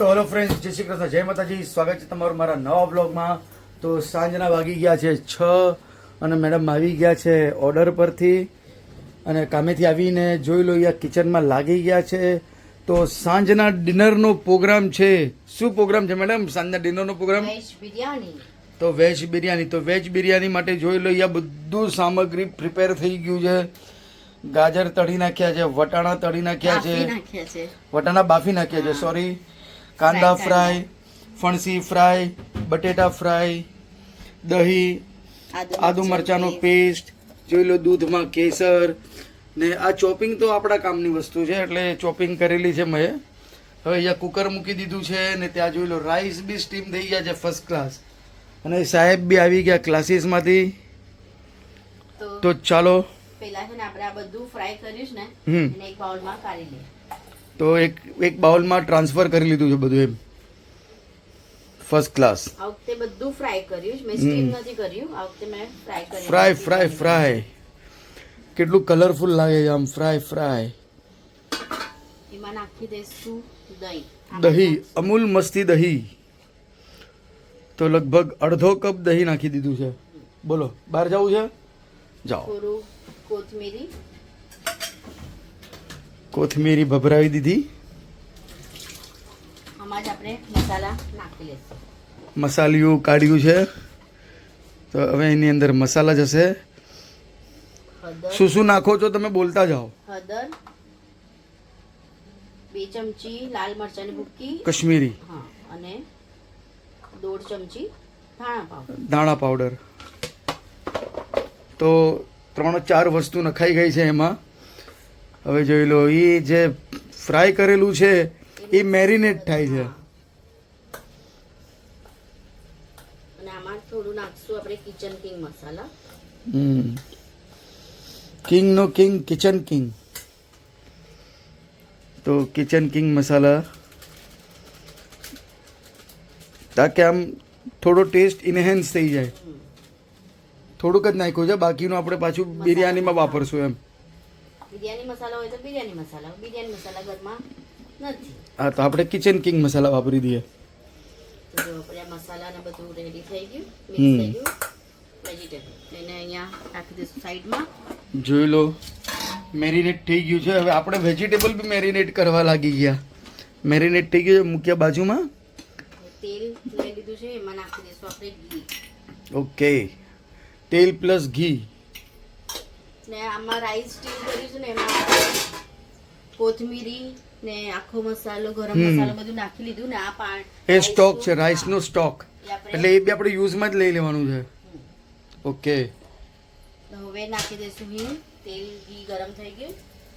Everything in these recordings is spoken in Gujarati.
તો હેલો ફ્રેન્ડ્સ જય શ્રી કૃષ્ણ જય માતાજી સ્વાગત છે તમારું મારા નવા બ્લોગમાં તો સાંજના વાગી ગયા છે છ અને મેડમ આવી ગયા છે ઓર્ડર પરથી અને કામેથી આવીને જોઈ લો અહીંયા કિચનમાં લાગી ગયા છે. તો સાંજના ડિનરનો પ્રોગ્રામ છે. શું પ્રોગ્રામ છે મેડમ સાંજના ડિનરનો પ્રોગ્રામ બિરયાની તો વેજ બિરયાની તો વેજ બિરયાની માટે જોઈ લો અહીંયા બધું સામગ્રી પ્રિપેર થઈ ગયું છે. ગાજર તળી નાખ્યા છે વટાણા તળી નાખ્યા છે. નાખ્યા છે. વટાણા બાફી નાખ્યા છે સોરી કાંદા ફ્રાય ફણસી ફ્રાય બટેટા ફ્રાય દહીં આદુ મરચાંનો પેસ્ટ જોઈ લો દૂધમાં કેસર ને આ ચોપિંગ તો આપણા કામની વસ્તુ છે એટલે ચોપિંગ કરેલી છે મેં. હવે અહીંયા કુકર મૂકી દીધું છે ને ત્યાં જોઈ લો રાઈસ બી સ્ટીમ થઈ ગયા છે ફર્સ્ટ ક્લાસ અને સાહેબ બી આવી ગયા ક્લાસીસમાંથી તો તો ચાલો. પેલા છે ને આપણે આ બધું ફ્રાય કરીશ ને એક બાઉલમાં કાઢી લે તો એક એક બાઉલમાં ટ્રાન્સફર કરી લીધું છે બધું એમ. ફર્સ્ટ ક્લાસ આ વખતે બધું ફ્રાય કર્યું છે. મેં સ્ટીમ નથી કર્યું. આ વખતે મેં ફ્રાય કર્યું ફ્રાય ફ્રાય ફ્રાય કેટલું કલરફુલ લાગે છે આમ ફ્રાય ફ્રાય એમાં નાખી દઈશું દહીં. દહીં અમૂલ મસ્તી દહીં. તો લગભગ અડધો કપ દહીં નાખી દીધું છે. બોલો બહાર જવું છે? જાઓ. કોથમીરી. કોથમીરી ભભરાવી દીધી. આમાં જ આપણે મસાલા નાખી લઈશું. મસાલિયું કાઢ્યું છે. તો હવે એની અંદર મસાલા જશે. શું શું નાખો છો તમે બોલતા જાઓ. હળદર બે ચમચી લાલ મરચાની ભૂકી કશ્મીરી. હા અને દોઢ ચમચી ધાણા પાવડર. દાણા પાવડર. તો ત્રણ ચાર વસ્તુ નખાઈ ગઈ છે એમાં. હવે જોઈ લો એ જે ફ્રાય કરેલું છે એ મેરિનેટ થાય છે. થોડું નાખશું આપણે કિચન કિંગ મસાલા. હમ. કિંગનો કિંગ કિચન કિંગ તો કિચન કિંગ મસાલા. તાકે આમ થોડો ટેસ્ટ ઇનહેન્સ થઈ જાય. થોડુંક જ નાખ્યું છે બાકીનું આપણે પાછું બિરયાનીમાં વાપરશું એમ. બિરયાની મસાલા હોય તો બિરયાની મસાલા બિરયાની મસાલા ઘરમાં નથી. હા તો આપણે કિચન કિંગ મસાલા વાપરી દઈએ. તો આપણે મસાલા ને બધું રેડી થઈ ગયું મિક્સ થઈ ગયું વેજીટેબલ એને અહીંયા રાખી દઈશું સાઈડમાં જોઈ લો મેરિનેટ થઈ ગયું છે. હવે આપણે વેજીટેબલ બી મેરિનેટ કરવા લાગી ગયા. મેરિનેટ થઈ ગયું છે મૂક્યા બાજુમાં. તેલ લઈ લીધું છે એમાં નાખી દઈશું આપણે ઘી. ઓકે તેલ પ્લસ ઘી. ને આમાં રાઈસ સ્ટીમ કર્યું છે ને એમાં કોથમીરી ને આખો મસાલો ગરમ મસાલો બધું નાખી લીધું ને આ પાણ એ સ્ટોક છે રાઈસનો સ્ટોક એટલે એ બી આપણે યુઝમાં જ લઈ લેવાનું છે. ઓકે હવે નાખી દઈશું હિંગ તેલ ઘી ગરમ થઈ ગયું.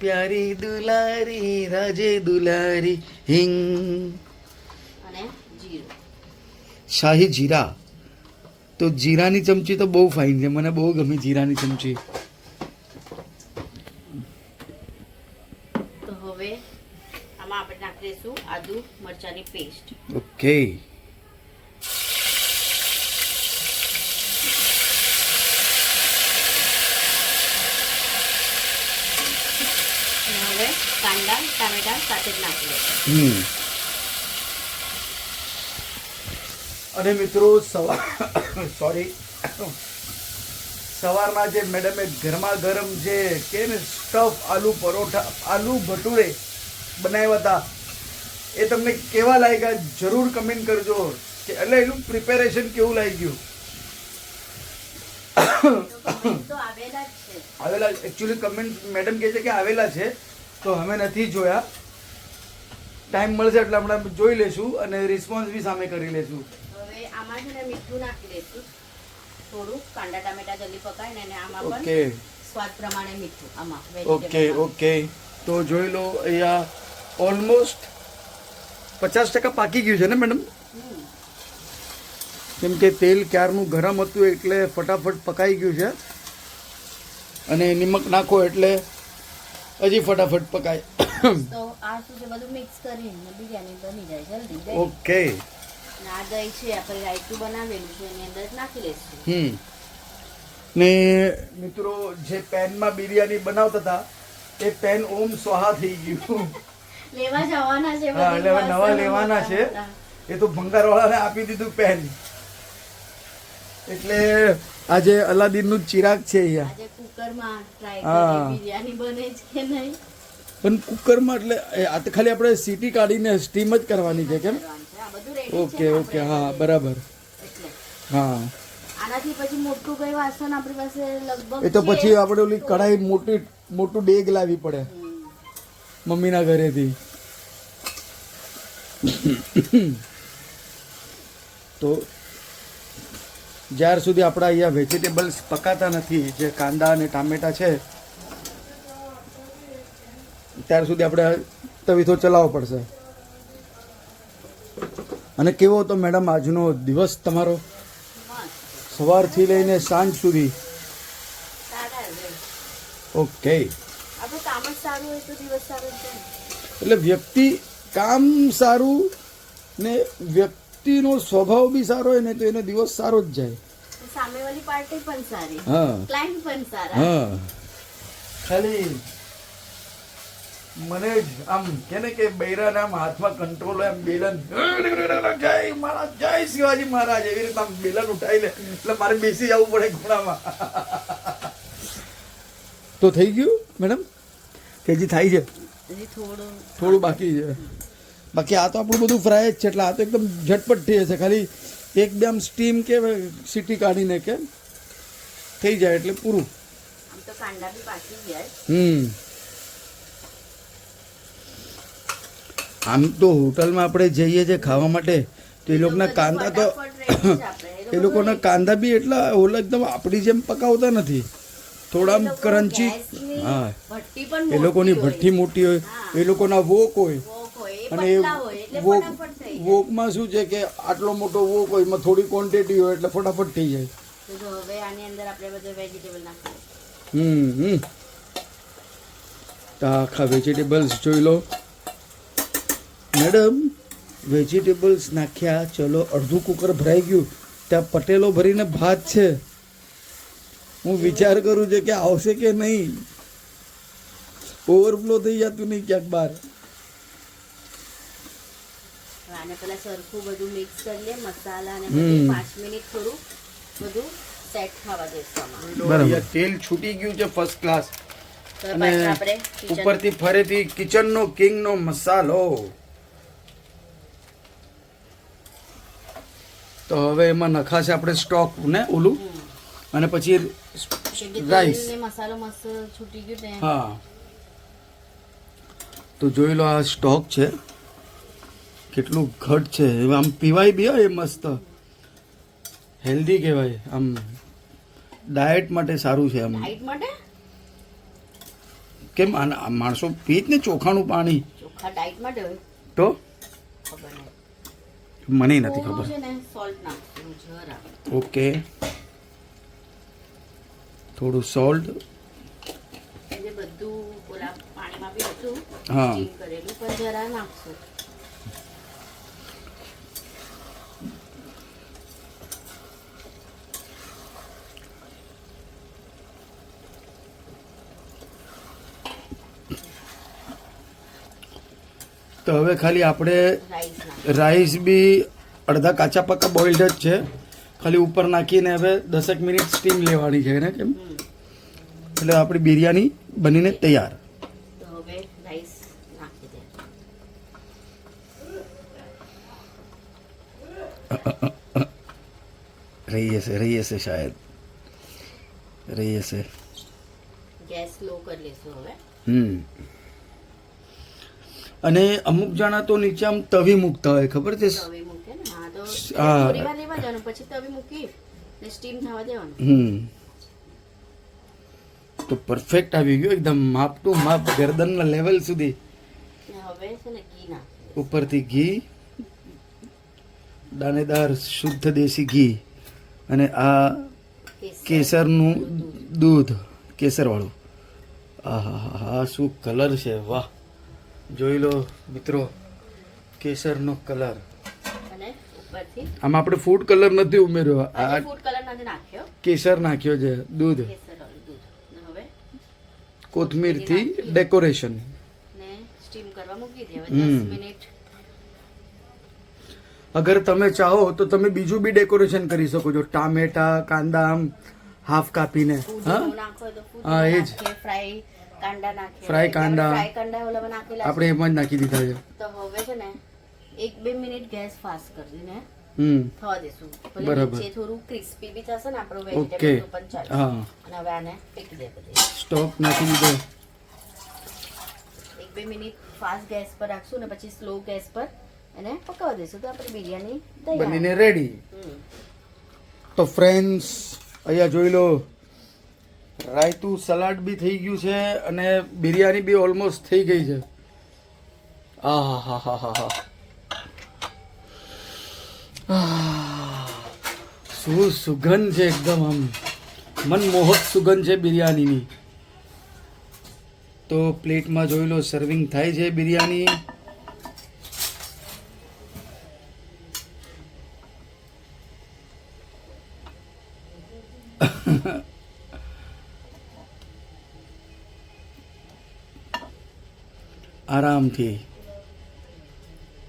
પ્યારી દુલારી રાજે દુલારી હિંગ. અને જીરું. શાહી જીરા. તો જીરાની ચમચી તો બહુ ફાઇન છે. મને બહુ ગમે જીરાની ચમચી. હવે આમાં આપણે નાખી દઈશું આદુ મરચાની પેસ્ટ ઓકે. હવે કાંદા ટામેટા સાથે જ નાખી દઈશું. હમ. અને મિત્રો સવાર સોરી સવારના જે મેડમે ગરમા ગરમ જે કે ને સ્ટફ આલુ પરોઠા, આલુ ભટુરે બનાવ્યા હતા, એ તમને કેવા લાગ્યા જરૂર કમેન્ટ કરજો. કે એટલે એનું પ્રિપેરેશન કેવું લાગ્યું આવેલા એકચ્યુઅલી કમેન્ટ મેડમ કહે છે કે આવેલા છે, તો અમે નથી જોયા. ટાઈમ મળશે એટલે હમણાં જોઈ લેશું અને રિસ્પોન્સ બી સામે કરી લેશું. આમાં છે ને મીઠું નાખી દઈશું. થોડું કાંદા ટામેટા જલ્દી પકાય ને અને આમાં પણ ઓકે. સ્વાદ પ્રમાણે મીઠું આમાં ઓકે ઓકે. તો જોઈ લો અહીંયા ઓલમોસ્ટ પચાસ ટકા પાકી ગયું છે ને મેડમ? કેમ કે તેલ ક્યારનું ગરમ હતું એટલે ફટાફટ પકાઈ ગયું છે. અને નિમક નાખો એટલે હજી ફટાફટ પકાય. તો આ સુધી બધું મિક્સ કરીને બિરયાની બની જાય જલ્દી. ઓકે. આ દહીં છે આપણે રાયતું બનાવેલું છે એની અંદર નાખી લઈશું. હમ. ને મિત્રો જે પેનમાં બિરયાની બનાવતા હતા એ પેન ઓમ સ્વાહા થઈ ગયું. લેવા જવાના છે હા એટલે નવા લેવાના છે. એ તો ભંગારવાળાને આપી દીધું પેન. એટલે આજે અલાદીનનું નું ચિરાગ છે અહીંયા. આજે કુકરમાં ટ્રાય હા. બિરયાની બને છે કે નહીં. પણ કુકરમાં એટલે આ તો ખાલી આપણે સીટી કાઢીને સ્ટીમ જ કરવાની છે કેમ? ઓકે ઓકે હા બરાબર. હા. આનાથી પછી મોટું કઈ વાસણ આપણી પાસે લગભગ એ તો પછી આપણે ઓલી કઢાઈ મોટી મોટું ડેગ લાવવી પડે. મમ્મીના ઘરેથી. તો જ્યાર સુધી આપણા અહીંયા વેજીટેબલ્સ પકાતા નથી જે કાંદા અને ટામેટા છે ત્યાર સુધી આપણે તવીથો ચલાવવો પડશે. અને કેવો હતો મેડમ આજનો દિવસ તમારો? સવારથી લઈને સાંજ સુધી? ઓકે. આપણું કામ જ સારું હોય તો દિવસ સારો જ જાય. એટલે વ્યક્તિ કામ સારું ને વ્યક્તિનો સ્વભાવ બી સારો હોય ને તો એનો દિવસ સારો જ જાય. સામેવાળી પાર્ટી પણ સારી. હા. ક્લાયન્ટ પણ સારા. હા. ખાલી મને જ આમ કે ને કે બૈરાને આમ હાથમાં કંટ્રોલ હોય આમ બેલન જય મહારાજ જય શિવાજી મહારાજ. એવી રીતે આમ બેલન ઉઠાવી લે. એટલે મારે બેસી જવું પડે ઘોડામાં. તો થઈ ગયું મેડમ? કે હજી થાય છે? થોડું. થોડું બાકી છે. બાકી આ તો આપણું બધું ફ્રાય જ છે એટલે આ તો એકદમ ઝટપટ થઈ જશે. ખાલી એક બે આમ સ્ટીમ કે સીટી કાઢીને કે થઈ જાય એટલે પૂરું. આમ તો કાંડા બી પાકી ગયા. હમ. આમ તો હોટલમાં આપણે જઈએ છીએ ખાવા માટે તો એ લોકોના કાંદા તો એ લોકોના કાંદા બી એટલા ઓલા એકદમ આપણી જેમ પકાવતા નથી. થોડા ક્રંચી હા. એ લોકોની ભઠ્ઠી મોટી હોય એ લોકોના વોક હોય. અને એ વોક વોકમાં શું છે કે આટલો મોટો વોક હોય એમાં થોડી ક્વોન્ટિટી હોય એટલે ફટાફટ થઈ જાય. હવે આની અંદર આપણે બધું વેજીટેબલ નાખીએ. હમ હમ. આખા વેજીટેબલ્સ જોઈ લો. મેડમ વેજીટેબલ્સ નાખ્યા ચલો અડધું કુકર ભરાઈ ગયું. ત્યાં પટેલો ભરીને ભાત છે. હું વિચાર કરું છું કે આવશે કે નહીં. ઓવરફ્લો થઈ જતું નહીં ક્યાંક બહાર. આને પેલા સરખું બધું મિક્સ કરી લે મસાલા અને બધું પાંચ મિનિટ થોડું બધું સેટ થવા દઈશું બરાબર. તેલ છૂટી ગયું છે ફર્સ્ટ ક્લાસ અને ઉપરથી ફરીથી કિચનનો કિંગનો મસાલો. તો હવે એમાં નખાશે આપણે સ્ટોક ને ઓલું. અને પછી રાઈસ મસાલો મસ્ત છૂટી ગયું હા. તો જોઈ લો આ સ્ટોક છે. કેટલું ઘટ છે. આમ પીવાય બી હોય મસ્ત. હેલ્ધી કહેવાય. આમ ડાયટ માટે સારું છે આમ. કેમ માણસો પી જ ને ચોખાનું પાણી? માટે તો? મને નથી ખબર. ઓકે. થોડું સોલ્ટ હા. steam કરેલું પણ જરા નાખશું તો હવે ખાલી આપણે રાઈસ બી અડધા કાચા પાકા બોઇલ્ડ જ છે. ખાલી ઉપર નાખીને હવે દસેક મિનિટ સ્ટીમ લેવાની છે ને કેમ? એટલે આપણી બિરયાની બનીને તૈયાર. રહી હશે રહી હશે શાયદ. રહી હશે ગેસ લો કરી લેશું હવે. હમ. અને અમુક જણા તો નીચે આમ તવી મૂકતા હોય ખબર છે? હા પછી તવી મૂકી સ્ટીમ થવા દેવાનું. હમ. તો પરફેક્ટ આવી ગયો એકદમ માપ ટુ માપ ગરદનના લેવલ સુધી. હવે છે ને ઘી નાખ ઉપરથી ઘી દાણેદાર શુદ્ધ દેશી ઘી અને આ કેસરનું દૂધ કેસરવાળું. આહા હા શું કલર છે વાહ. જોઈ લો મિત્રો કેસરનો કલર. આમાં આપણે ફૂડ કલર નથી ઉમેર્યો. આ ફૂડ કલર નથી નાખ્યો? કેસર નાખ્યો છે દૂધ. કોથમીર કોથમીરથી ડેકોરેશન. અગર તમે ચાહો તો તમે બીજું બી ડેકોરેશન કરી શકો છો. ટામેટા કાંદા આમ હાફ કાપીને. હા, એ જ. ફ્રાય કાંદા નાખ્યા ફ્રાય કાંડા. ફ્રાય કાંડા ઓલામાં નાખેલા આપણે એમાં જ નાખી દીધા છે. તો હવે છે ને એક બે મિનિટ ગેસ ફાસ્ટ કરી દઈને હમ. થવા દેશું. બરાબર. જે થોડું ક્રિસ્પી બી થશે ને આપણું વેજીટેબલ પણ ચાલશે હા. અને હવે આને પીકી દે બધી. સ્ટોપ નાખી દીધો. એક બે મિનિટ ફાસ્ટ ગેસ પર રાખશું ને પછી સ્લો ગેસ પર એને પકાવવા દઈશું તો આપણી બિરયાની તૈયાર. બનીને રેડી. તો ફ્રેન્ડ્સ અહીંયા જોઈ લો. રાયતું સલાડ બી થઈ ગયું છે અને બિરયાની બી ઓલમોસ્ટ થઈ ગઈ છે. આ હા હા હા હા હા શું સુગંધ છે એકદમ આમ. મનમોહક સુગંધ છે બિરયાનીની. તો પ્લેટમાં જોઈ લો સર્વિંગ થાય છે બિરયાની. આરામથી.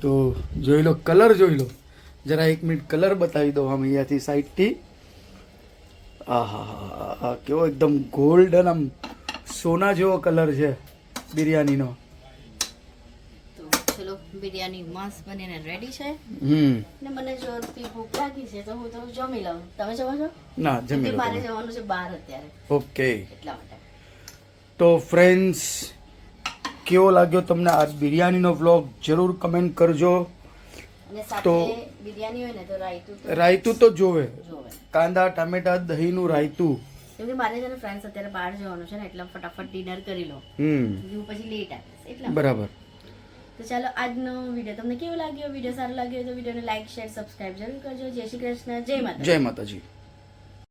તો જોઈ લો કલર જોઈ લો. જરા એક મિનિટ કલર બતાવી દો આમ અહીંયાથી સાઈડથી. આહા કેવો એકદમ ગોલ્ડન આમ સોના જેવો કલર છે બિરયાનીનો. તો ચલો બિરયાની મસ્ત બનીને રેડી છે. હમ. ને મને જોરથી ભૂખ લાગી છે તો હું તો જમી લઉં. તમે જમો છો? ના જમી લઉં મારે જવાનું છે બહાર અત્યારે. ઓકે. એટલા માટે. તો ફ્રેન્ડ્સ કેવો લાગ્યો તમને આ બિરયાનીનો વ્લોગ જરૂર કમેન્ટ કરજો. તો- બિરયાની હોય ને તો રાયતું તો રાયતું તો જોવે. કાંદા ટામેટા દહીંનું રાયતું. કેમ કે મારે છે ને ફ્રેન્ડ્સ અત્યારે બહાર જવાનું છે ને એટલે ફટાફટ ડિનર કરી લો હમ. પછી લેટ આવીશ એટલા બરાબર. તો ચાલો આજનો વીડિયો તમને કેવો લાગ્યો? વીડિયો સારો લાગ્યો તો વિડીયોને લાઈક શેર સબસ્ક્રાઇબ જરૂર કરજો. જય શ્રી કૃષ્ણ જય માતા જય માતાજી.